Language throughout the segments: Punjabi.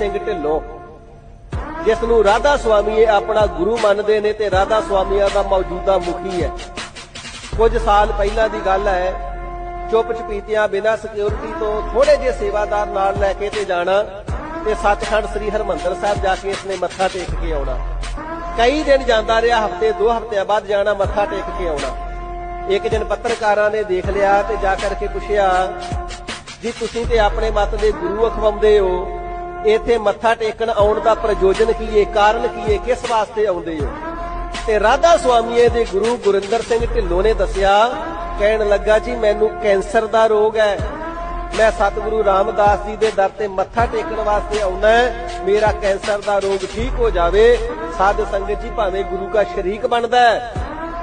ਸਿੰਘ ਢਿੱਲੋਂ। ਜਿਸ ਨੂੰ ਰਾਧਾ ਸੁਆਮੀ ਆਪਣਾ ਗੁਰੂ ਮੰਨਦੇ ਨੇ ਤੇ ਰਾਧਾ ਸੁਆਮੀਆਂ ਦਾ ਮੌਜੂਦਾ ਮੁਖੀ ਹੈ। ਕੁਝ ਸਾਲ ਪਹਿਲਾਂ ਦੀ ਗੱਲ ਹੈ ਚੁੱਪ ਚਪੀਤਿਆਂ ਬਿਨਾਂ ਸਿਕਿਉਰਿਟੀ ਤੋਂ ਥੋੜੇ ਜਿਹੇ ਸੇਵਾਦਾਰ ਨਾਲ ਲੈ ਕੇ ਤੇ ਜਾਣਾ ਤੇ ਸੱਚਖੰਡ ਸ੍ਰੀ ਹਰਮੰਦਰ ਸਾਹਿਬ ਜਾ ਕੇ ਇਸਨੇ ਮੱਥਾ ਟੇਕ ਕੇ ਆਉਣਾ। ਕਈ ਦਿਨ ਜਾਂਦਾ ਰਿਹਾ, ਹਫ਼ਤੇ, ਦੋ ਹਫਤਿਆਂ ਬਾਅਦ ਜਾਣਾ, ਮੱਥਾ ਟੇਕ ਕੇ ਆਉਣਾ। ਇੱਕ ਦਿਨ ਪੱਤਰਕਾਰਾਂ ਨੇ ਦੇਖ ਲਿਆ ਤੇ ਜਾ ਕਰਕੇ ਪੁੱਛਿਆ, ਜੀ, ਤੁਸੀਂ ਤੇ ਆਪਣੇ ਮਤ ਦੇ ਗੁਰੂ ਅਖਵਾਉਂਦੇ ਹੋ ਇੱਥੇ ਮੱਥਾ ਟੇਕਣ ਆਉਣ ਦਾ ਪ੍ਰਯੋਜਨ ਕੀ ਹੈ ਕਾਰਨ ਕੀ ਹੈ ਕਿਸ ਵਾਸਤੇ ਆਉਂਦੇ ਹੋ ਤੇ ਰਾਧਾ ਸੁਆਮੀਏ ਦੇ ਗੁਰੂ ਗੁਰਿੰਦਰ ਸਿੰਘ ਢਿੱਲੋਂ ਨੇ ਦੱਸਿਆ, ਕਹਿਣ ਲੱਗਾ, ਜੀ, ਮੈਨੂੰ ਕੈਂਸਰ ਦਾ ਰੋਗ ਹੈ ਮੈਂ ਸਤਿਗੁਰੂ ਰਾਮਦਾਸ ਜੀ ਦੇ ਦਰ ਤੇ ਮੱਥਾ ਟੇਕਣ ਵਾਸਤੇ ਆਉਣਾ ਮੇਰਾ ਕੈਂਸਰ ਦਾ ਰੋਗ ਠੀਕ ਹੋ ਜਾਵੇ। ਸਾਧ ਸੰਗਤ ਜੀ ਭਾਵੇਂ ਗੁਰੂ ਦਾ ਸ਼ਰੀਕ ਬਣਦਾ ਹੈ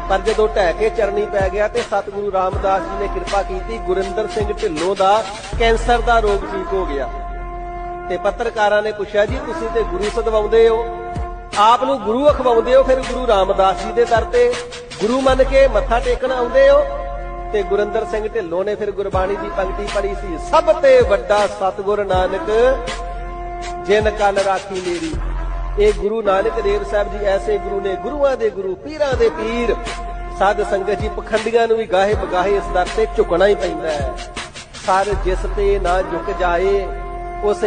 ਪਰ ਜਦੋਂ ਢਹਿ ਕੇ ਚਰਨੀ ਪੈ ਗਿਆ ਤੇ ਸਤਿਗੁਰੂ ਰਾਮਦਾਸ ਜੀ ਨੇ ਕਿਰਪਾ ਕੀਤੀ, ਗੁਰਿੰਦਰ ਸਿੰਘ ਢਿੱਲੋਂ ਦਾ ਕੈਂਸਰ ਦਾ ਰੋਗ ਠੀਕ ਹੋ ਗਿਆ। ਤੇ ਪੱਤਰਕਾਰਾਂ ਨੇ ਪੁੱਛਿਆ ਜੀ, ਤੁਸੀਂ ਤੇ ਗੁਰੂ ਸਦਵਾਉਂਦੇ ਹੋ। ਆਪ ਨੂੰ ਗੁਰੂ ਅਖਵਾਉਂਦੇ ਹੋ, ਫਿਰ ਗੁਰੂ ਰਾਮਦਾਸ ਜੀ ਦੇ ਦਰ ਤੇ। ਗੁਰੂ ਮੰਨ ਕੇ ਮੱਥਾ ਟੇਕਣ ਆਉਂਦੇ ਹੋ। ਤੇ ਗੁਰਿੰਦਰ ਸਿੰਘ ਢਿੱਲੋਂ ਨੇ ਫਿਰ ਗੁਰਬਾਣੀ ਦੀ ਪੰਕਤੀ ਪੜ੍ਹੀ ਸੀ, ਸਭ ਤੇ ਵੱਡਾ ਸਤਿਗੁਰ ਨਾਨਕ, ਜਿਨ ਕਲ ਰਾਖੀ ਮੇਰੀ। ਇਹ ਗੁਰੂ ਨਾਨਕ ਦੇਵ ਸਾਹਿਬ ਜੀ, ਐਸੇ ਗੁਰੂ ਨੇ, ਗੁਰੂਆਂ ਦੇ ਗੁਰੂ, ਪੀਰਾਂ ਦੇ ਪੀਰ। ਸਾਧ ਸੰਗਤ ਜੀ, ਪਖੰਡੀਆਂ ਨੂੰ ਵੀ ਗਾਹੇ ਬਗਾਹੇ ਇਸ ਦਰ ਤੇ ਝੁਕਣਾ ਹੀ ਪੈਂਦਾ ਹੈ। ਸਰ ਜਿਸ ਤੇ ਨਾ ਝੁਕ ਜਾਏ, ਉਸ